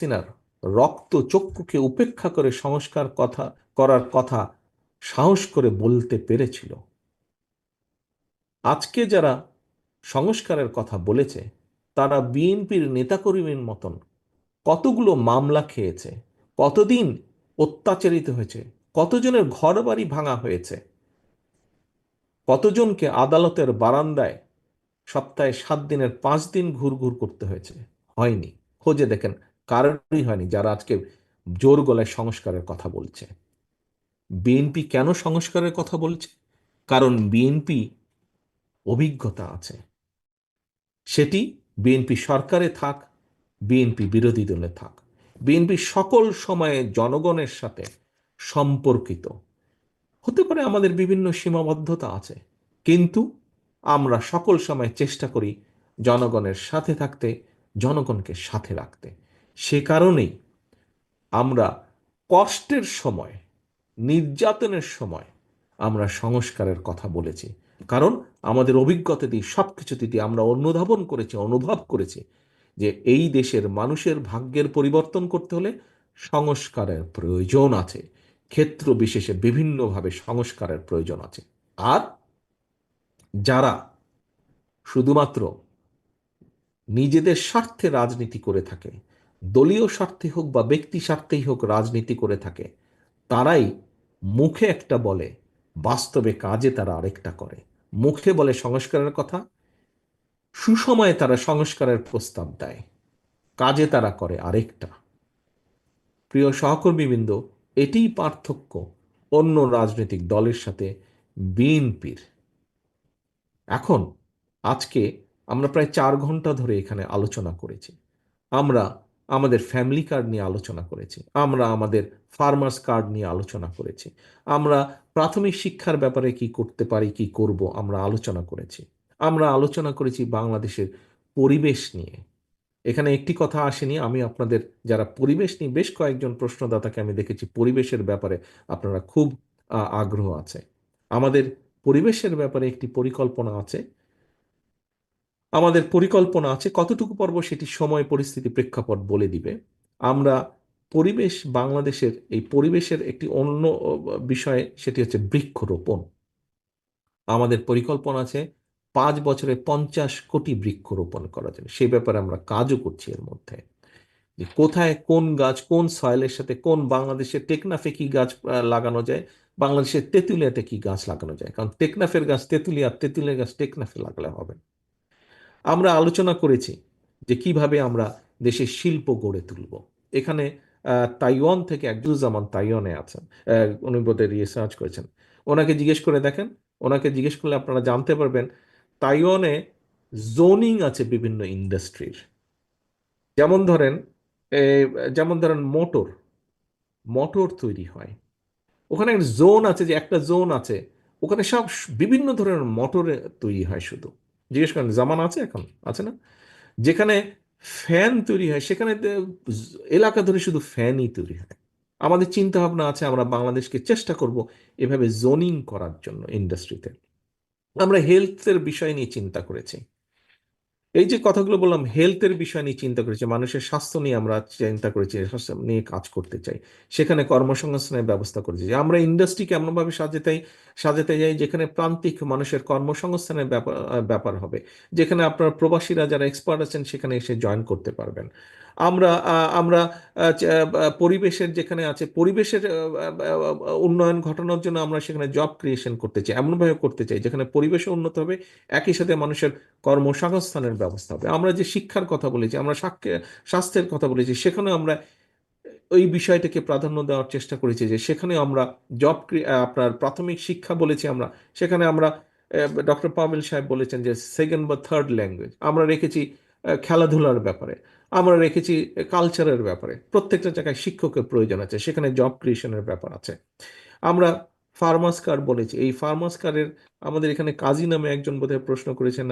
হাসিনার রক্ত চক্ষুকে উপেক্ষা করে সংস্কার কথা, করার কথা সাহস করে বলতে পেরেছিল। আজকে যারা সংস্কারের কথা বলেছে, তারা বিএনপির নেতাকর্মীর মতন কতগুলো মামলা খেয়েছে, কতদিন অত্যাচারিত হয়েছে, কতজনের ঘর বাড়ি ভাঙা হয়েছে, কতজনকে আদালতের বারান্দায় সপ্তাহে সাত দিনের পাঁচ দিন ঘুরঘুর করতে হয়েছে, হয়নি। খোঁজে দেখেন কারোরই হয়নি যারা আজকে জোর গলায় সংস্কারের কথা বলছে। বিএনপি কেন সংস্কারের কথা বলছে? কারণ বিএনপি অভিজ্ঞতা আছে। সেটি বিএনপি সরকারে থাক বিএনপি বিরোধী দলে থাক। বিএনপি সকল সময়ে জনগণের সাথে সম্পর্কিত। হতে পারে আমাদের বিভিন্ন সীমাবদ্ধতা আছে, কিন্তু আমরা সকল সময় চেষ্টা করি জনগণের সাথে থাকতে, জনগণকে সাথে রাখতে। সে কারণেই আমরা কষ্টের সময়, নির্যাতনের সময় আমরা সংস্কারের কথা বলেছি। কারণ আমাদের অভিজ্ঞতা দিয়ে সব কিছু দিয়ে আমরা অনুধাবন করেছি, অনুভব করেছি যে এই দেশের মানুষের ভাগ্যের পরিবর্তন করতে হলে সংস্কারের প্রয়োজন আছে। ক্ষেত্র বিশেষে বিভিন্নভাবে সংস্কারের প্রয়োজন আছে। আর যারা শুধুমাত্র নিজেদের স্বার্থে রাজনীতি করে থাকে দলীয় স্বার্থে হোক বা ব্যক্তি স্বার্থেই হোক রাজনীতি করে থাকে, তারাই মুখে একটা বলে, বাস্তবে কাজে তারা আরেকটা করে। মুখে বলে সংস্কারের কথা, সুসময়ে তারা সংস্কারের প্রস্তাব দেয়। কাজে তারা করে আরেকটা। প্রিয় সহকর্মীবৃন্দ, এটিই পার্থক্য অন্য রাজনৈতিক দলের সাথে বিএনপির। এখন, আজকে আমরা প্রায় চার ঘণ্টা ধরে এখানে আলোচনা করেছি। আমরা আমাদের ফ্যামিলি কার্ড নিয়ে আলোচনা করেছি। আমরা আমাদের ফার্মার্স কার্ড নিয়ে আলোচনা করেছি। আমরা প্রাথমিক শিক্ষার ব্যাপারে কি করতে পারি, কি করব, আমরা আলোচনা করেছি। আমরা আলোচনা করেছি বাংলাদেশের পরিবেশ নিয়ে। এখানে একটি কথা আসেনি, আমি আপনাদের যারা পরিবেশ নিয়ে বেশ কয়েকজন প্রশ্নদাতাকে আমি দেখেছি, পরিবেশের ব্যাপারে আপনারা খুব আগ্রহ আছে। আমাদের পরিবেশের ব্যাপারে একটি পরিকল্পনা আছে আমাদের পরিকল্পনা আছে, কতটুকু পর্ব সেটি সময়, পরিস্থিতি, প্রেক্ষাপট বলে দিবে। আমরা পরিবেশ, বাংলাদেশের এই পরিবেশের একটি অন্য বিষয়ে, সেটি হচ্ছে বৃক্ষরোপণ। আমাদের পরিকল্পনা আছে পাঁচ বছরে পঞ্চাশ কোটি বৃক্ষরোপণ করা যাবে সেই ব্যাপারে আমরা কাজও করছি এর মধ্যে। যে কোথায় কোন গাছ, কোন সয়েলের সাথে কোন বাংলাদেশের টেকনাফে কি গাছ লাগানো যায়, বাংলাদেশের তেঁতুলিয়াতে কি গাছ লাগানো যায়? কারণ টেকনাফের গাছ তেঁতুলিয়া তেঁতুলিয়ার গাছ টেকনাফে লাগলে হবে আমরা আলোচনা করেছি যে কীভাবে আমরা দেশের শিল্প গড়ে তুলব। এখানে তাইওয়ান থেকে একজুজ্জামান তাইওয়ানে আছেন। উনি রিসার্চ করেছেন। ওনাকে জিজ্ঞেস করে দেখেন। ওনাকে জিজ্ঞেস করলে আপনারা জানতে পারবেন, তাইওয়ানে জোনিং আছে বিভিন্ন ইন্ডাস্ট্রির যেমন ধরেন যেমন ধরেন মোটর মোটর তৈরি হয়। ওখানে জোন আছে যে একটা জোন আছে। ওখানে সব বিভিন্ন ধরনের মোটর তৈরি হয় শুধু। জিজ্ঞেস করেন, জামান আছে এখন? আছে না? যেখানে ফ্যান তৈরি হয়, সেখানে এলাকা ধরে শুধু ফ্যানই তৈরি হয়। আমাদের চিন্তা ভাবনা আছে, আমরা বাংলাদেশকে চেষ্টা করব এভাবে জোনিং করার জন্য ইন্ডাস্ট্রিতে আমরা হেলথের বিষয় নিয়ে চিন্তা করেছি। এই যে কথাগুলো বললাম হেলথের বিষয় নিয়ে চিন্তা করেছি, মানুষের স্বাস্থ্য নিয়ে আমরা চিন্তা করেছি, স্বাস্থ্য নিয়ে কাজ করতে চাই। সেখানে কর্মসংস্থানের ব্যবস্থা করেছি। আমরা ইন্ডাস্ট্রিকে এমনভাবে সাজাতে সাজাতে যাই যেখানে প্রান্তিক মানুষের কর্মসংস্থানের ব্যাপার ব্যাপার হবে। যেখানে আপনার প্রবাসীরা যারা এক্সপার্ট আছেন, সেখানে এসে জয়েন করতে পারবেন। আমরা আমরা পরিবেশের যেখানে আছে, পরিবেশের উন্নয়ন ঘটানোর জন্য আমরা সেখানে জব ক্রিয়েশন করতে চাই, এমনভাবে করতে চাই যেখানে পরিবেশও উন্নত হবে, একই সাথে মানুষের কর্মসংস্থানের ব্যবস্থা হবে। আমরা যে শিক্ষার কথা বলেছি, আমরা স্বাস্থ্যের কথা বলেছি, সেখানে আমরা ওই বিষয়টাকে প্রাধান্য দেওয়ার চেষ্টা করেছি যে সেখানে আমরা জব আপনার প্রাথমিক শিক্ষা বলেছি আমরা, সেখানে আমরা ডক্টর পামিল সাহেব বলেছেন যে সেকেন্ড বা থার্ড ল্যাঙ্গুয়েজ আমরা রেখেছি খেলাধুলার ব্যাপারে, আমরা রেখেছি কালচারের ব্যাপারে। প্রত্যেকটা জায়গায় শিক্ষকের প্রয়োজন আছে, সেখানে জব ক্রিয়েশনের ব্যাপার আছে। আমরা ফার্মাস কার্ড বলেছি। এই ফার্মাস কার্ডের আমাদের এখানে কাজী নামে একজন বোধহয় প্রশ্ন করেছেন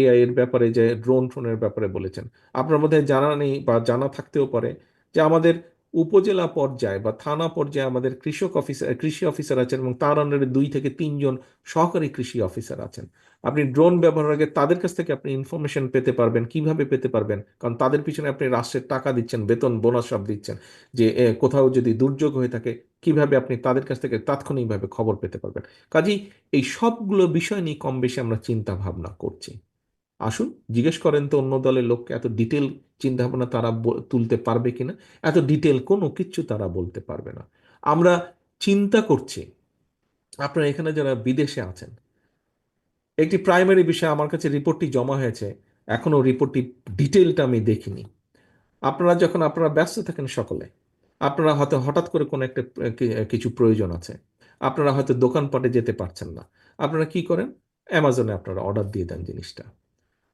এআই এর ব্যাপারে যে ড্রোন ফ্রোনের ব্যাপারে বলেছেন। আপনার মধ্যে জানা নেই বা জানা থাকতেও পারে যে, আমাদের উপজেলা পর্যায়ে বা থানা পর্যায়ে আমাদের কৃষক অফিসার কৃষি অফিসার আছেন এবং তার আন্ডারে দুই থেকে তিনজন সহকারী কৃষি অফিসার আছেন। আপনি ড্রোন ব্যবহারের আগে তাদের কাছ থেকে আপনি ইনফরমেশন পেতে পারবেন, কীভাবে পেতে পারবেন? কারণ তাদের পিছনে আপনি রাষ্ট্রের টাকা দিচ্ছেন, বেতন বোনাস সব দিচ্ছেন যে কোথাও যদি দুর্যোগ হয়ে থাকে, কীভাবে আপনি তাদের কাছ থেকে তাৎক্ষণিকভাবে খবর পেতে পারবেন? কাজেই এই সবগুলো বিষয় নিয়ে কম বেশি আমরা চিন্তা ভাবনা করছি। আসুন, জিজ্ঞেস করেন তো অন্য দলের লোককে, এত ডিটেল চিন্তা ভাবনা তারা তুলতে পারবে কিনা? এত ডিটেল কোনো কিছু তারা বলতে পারবে না। আমরা চিন্তা করছি। আপনারা এখানে যারা বিদেশে আছেন, একটি প্রাইমারি বিষয় আমার কাছে রিপোর্টটি জমা হয়েছে এখনও রিপোর্টটি ডিটেলটা আমি দেখিনি। আপনারা যখন, আপনারা ব্যস্ত থাকেন সকলে, আপনারা হয়তো হঠাৎ করে কোনো একটা কিছু প্রয়োজন আছে, আপনারা হয়তো দোকানপাটে যেতে পারছেন না। আপনারা কি করেন? অ্যামাজনে আপনারা অর্ডার দিয়ে দেন জিনিসটা।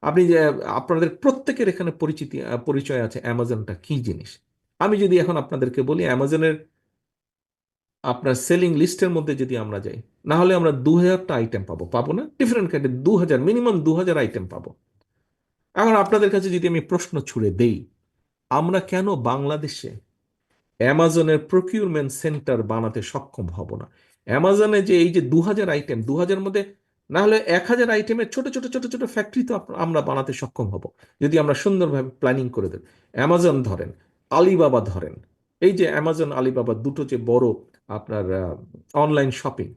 আপনি যে, আপনাদের প্রত্যেকের এখানে পরিচিতি পরিচয় আছে, অ্যামাজনটা কি জিনিস? আমি যদি এখন আপনাদেরকে বলি, অ্যামাজনের আপনার সেলিং লিস্টের মধ্যে যদি আমরা যাই না হলে আমরা দু হাজারটা আইটেম পাবো। পাবো না? ডিফারেন্ট কাইন্ডের দু হাজার মিনিমাম দু হাজার আইটেম পাবো। এখন আপনাদের কাছে যদি আমি প্রশ্ন ছুড়ে দেই, আমরা কেন বাংলাদেশে অ্যামাজনের প্রকিউরমেন্ট সেন্টার বানাতে সক্ষম হব না? অ্যামাজনে যে এই যে দু হাজার আইটেম দু হাজার মধ্যে না হলে এক হাজার আইটেমের ছোট ছোট ছোট ছোট ফ্যাক্টরি তো আমরা বানাতে সক্ষম হব। যদি আমরা সুন্দরভাবে প্ল্যানিং করে দেন। অ্যামাজন ধরেন আলিবাবা ধরেন। এই যে অ্যামাজন আলিবাবা দুটো যে বড় আপনার অনলাইন শপিং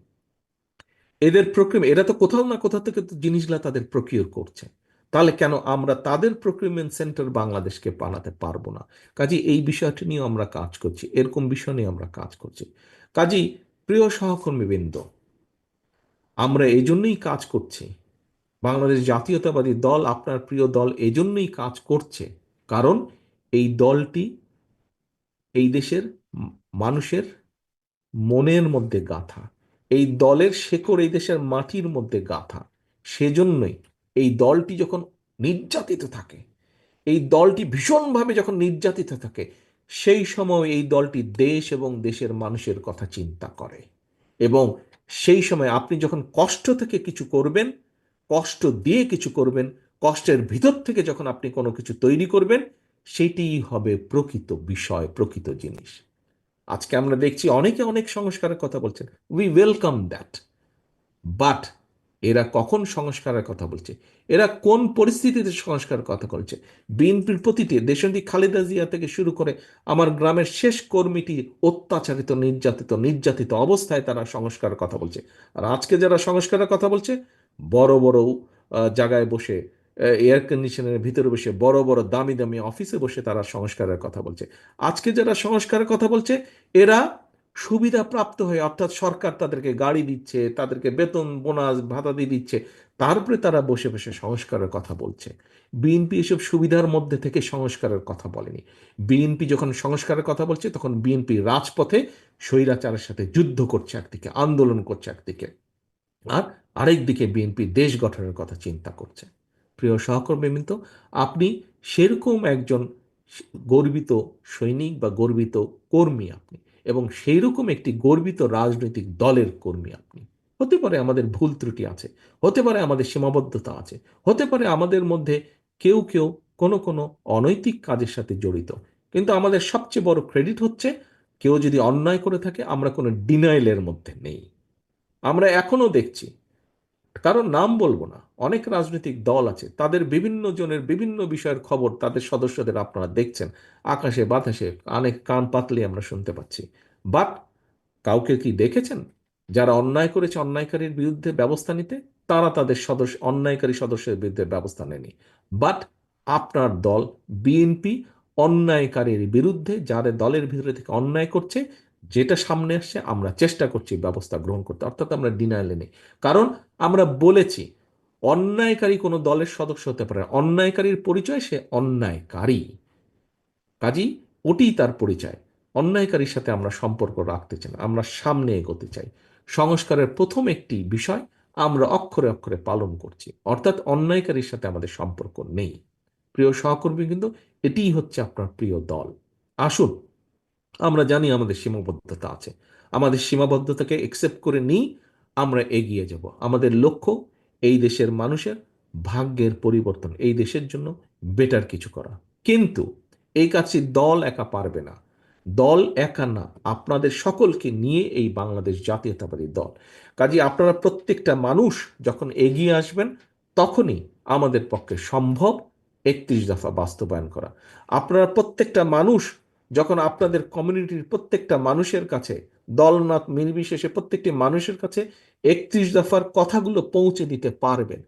এদের প্রক্রিয়া এরা তো কোথাও না কোথাও থেকে জিনিসগুলো তাদের প্রকিউর করছে। তাহলে কেন আমরা তাদের প্রক্রিয়মেন্ট সেন্টার বাংলাদেশকে বানাতে পারব না? কাজী এই বিষয়টি নিয়ে আমরা কাজ করছি, এরকম বিষয় নিয়ে আমরা কাজ করছি। কাজী প্রিয় সহকর্মীবৃন্দ আমরা এই জন্যই কাজ করছি। বাংলাদেশ জাতীয়তাবাদী দল আপনার প্রিয় দল এজন্যই কাজ করছে। কারণ এই দলটি এই দেশের মানুষের মনের মধ্যে গাথা। এই দলের শেকড় এই দেশের মাটির মধ্যে গাথা। সেজন্যই এই দলটি যখন নির্যাতিত থাকে, এই দলটি ভীষণভাবে যখন নির্যাতিত থাকে, সেই সময় এই দলটি দেশ এবং দেশের মানুষের কথা চিন্তা করে। এবং সেই সময় আপনি যখন কষ্ট থেকে কিছু করবেন, কষ্ট দিয়ে কিছু করবেন, কষ্টের ভিতর থেকে যখন আপনি কোনো কিছু তৈরি করবেন সেটিই হবে প্রকৃত বিষয়, প্রকৃত জিনিস। আজকে আমরা দেখছি অনেকে অনেক সংস্কারের কথা বলছেন। উই ওয়েলকাম দ্যাট বাট এরা কখন সংস্কারের কথা বলছে? এরা কোন পরিস্থিতিতে সংস্কারের কথা বলছে? বিএনপির প্রতিটি দেশন্দি খালেদা জিয়া থেকে শুরু করে আমার গ্রামের শেষ কর্মীটি অত্যাচারিত, নির্যাতিত নির্যাতিত অবস্থায় তারা সংস্কারের কথা বলছে। আর আজকে যারা সংস্কারের কথা বলছে, বড় বড় জায়গায় বসে এয়ার কন্ডিশনের ভিতরে বসে, বড় বড়, দামি দামি অফিসে বসে তারা সংস্কারের কথা বলছে। আজকে যারা সংস্কারের কথা বলছে, এরা সুবিধা প্রাপ্ত হয়ে, অর্থাৎ সরকার তাদেরকে গাড়ি দিচ্ছে, তাদেরকে বেতন, বোনাস, ভাতা দিয়ে দিচ্ছে, তারপরে তারা বসে বসে সংস্কারের কথা বলছে। বিএনপি এসব সুবিধার মধ্যে থেকে সংস্কারের কথা বলেনি। বিএনপি যখন সংস্কারের কথা বলছে, তখন বিএনপি রাজপথে স্বৈরাচারের সাথে যুদ্ধ করছে একদিকে, আন্দোলন করছে একদিকে। আর আরেক দিকে বিএনপি দেশ গঠনের কথা চিন্তা করছে। প্রিয় সহকর্মী সহকর্মীবৃন্দ আপনি সেরকম একজন গর্বিত সৈনিক বা গর্বিত কর্মী আপনি। এবং সেই রকম একটি গর্বিত রাজনৈতিক দলের কর্মী আপনি। হতে পারে আমাদের ভুল ত্রুটি আছে, হতে পারে আমাদের সীমাবদ্ধতা আছে, হতে পারে আমাদের মধ্যে কেউ কেউ কোনো কোনো অনৈতিক কাজের সাথে জড়িত। কিন্তু আমাদের সবচেয়ে বড় ক্রেডিট হচ্ছে, কেউ যদি অন্যায় করে থাকে, আমরা কোনো ডিনাইলের মধ্যে নেই। আমরা এখনও দেখছি কারণ নাম বলব না, অনেক রাজনৈতিক দল আছে, তাদের বিভিন্ন জনের বিভিন্ন বিষয়ের খবর তাদের সদস্যদের আপনারা দেখছেন, আকাশে বাতাসে অনেক কান পাতলে আমরা শুনতে পাচ্ছি। বাট কাউকে কি দেখেছেন? যারা অন্যায় করেছে অন্যায়কারীর বিরুদ্ধে ব্যবস্থা নিতে, তারা তাদের সদস্য, অন্যায়কারী সদস্যের বিরুদ্ধে ব্যবস্থা নেয়নি। বাট আপনার দল, বিএনপি, অন্যায়কারীর বিরুদ্ধে, যাদের দলের ভিতরে থেকে অন্যায় করছে যেটা সামনে আসছে, আমরা চেষ্টা করছি ব্যবস্থা গ্রহণ করতে। অর্থাৎ আমরা ডিনাইলে নেই। কারণ আমরা বলেছি, অন্যায়কারী কোনো দলের সদস্য হতে পারে অন্যায়কারীর পরিচয় সে অন্যায়কারী। কাজী ওটি তার পরিচয়। অন্যায়কারীর সাথে আমরা সম্পর্ক রাখতে চাই আমরা সামনে এগোতে চাই। সংস্কারের প্রথম একটি বিষয়, আমরা অক্ষরে অক্ষরে পালন করছি। অর্থাৎ অন্যায়কারীর সাথে আমাদের সম্পর্ক নেই। প্রিয় সহকর্মী কিন্তু এটিই হচ্ছে আপনার প্রিয় দল। আসুন আমরা জানি আমাদের সীমাবদ্ধতা আছে। আমাদের সীমাবদ্ধতাকে একসেপ্ট করে নিই, আমরা এগিয়ে যাব। আমাদের লক্ষ্য, এই দেশের মানুষের ভাগ্যের পরিবর্তন, এই দেশের জন্য বেটার কিছু করা। কিন্তু এই কাজটি দল একা পারবে না। দল একা না, আপনাদের সকলকে নিয়ে এই বাংলাদেশ জাতীয়তাবাদী দল। কাজে আপনারা প্রত্যেকটা মানুষ যখন এগিয়ে আসবেন, তখনই আমাদের পক্ষে সম্ভব একত্রিশ দফা বাস্তবায়ন করা। আপনারা প্রত্যেকটা মানুষ যখন আপনাদের কমিউনিটির প্রত্যেকটা মানুষের কাছে, দলনাথ নির্বিশেষে প্রত্যেকটি মানুষের কাছে একত্রিশ দফার কথাগুলো পৌঁছে দিতে পারবেন।